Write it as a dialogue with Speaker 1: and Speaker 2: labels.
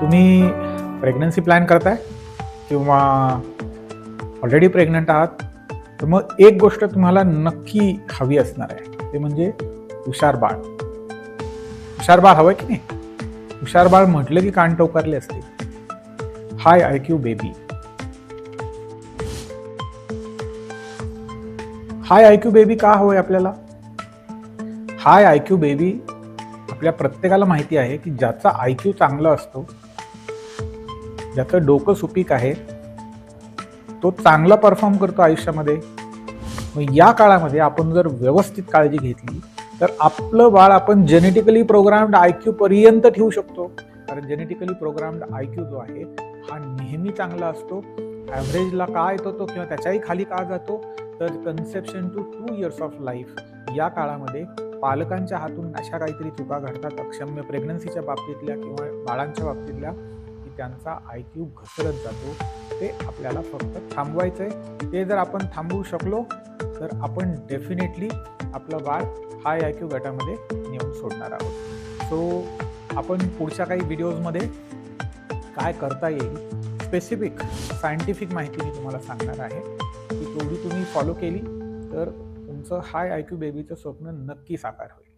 Speaker 1: तुम्ही pregnancy plan करताय किंवा ऑलरेडी प्रेग्नंट आहात तर मग एक गोष्ट तुम्हाला नक्की हवी असणार आहे. ते म्हणजे हुशार बाळ. हुशार बाळ हवं की नाही? हुशार बाळ म्हटलं की कान टोकारले असते. High I Q baby. High I Q baby का हवंय आपल्याला? हाय आय क्यू बेबी आपल्या प्रत्येकाला माहिती आहे की ज्याचा आय क्यू चांगला असतो ज्याचं डोकं सुपीक आहे तो चांगला परफॉर्म करतो आयुष्यामध्ये. मग या काळामध्ये आपण जर व्यवस्थित काळजी घेतली तर आपलं बाळ आपण जेनेटिकली प्रोग्रामड आय क्यू पर्यंत ठेवू शकतो. कारण जेनेटिकली प्रोग्रामड आय क्यू जो आहे हा नेहमी चांगला असतो. ॲव्हरेजला का येतो तो किंवा त्याच्याही खाली का जातो तर conception to two years of life या काळामध्ये पालकांच्या हातून अशा काहीतरी चुका घडतात अक्षम्य प्रेग्नन्सीच्या बाबतीतल्या किंवा बाळांच्या बाबतीतल्या की त्यांचा आय क्यू घसरत जातो. ते आपल्याला फक्त थांबवायचं आहे ते जर आपण थांबवू शकलो तर आपण डेफिनेटली आपलं बाळ हाय आय क्यू गटामध्ये नेऊन सोडणार आहोत. सो आपण पुढच्या काही व्हिडिओजमध्ये काय करता येईल स्पेसिफिक सायंटिफिक माहिती मी तुम्हाला सांगणार आहे. की तेवढी तुम्ही फॉलो केली तर तुमचं हाय आय क्यू बेबीचं स्वप्न नक्की साकार होईल.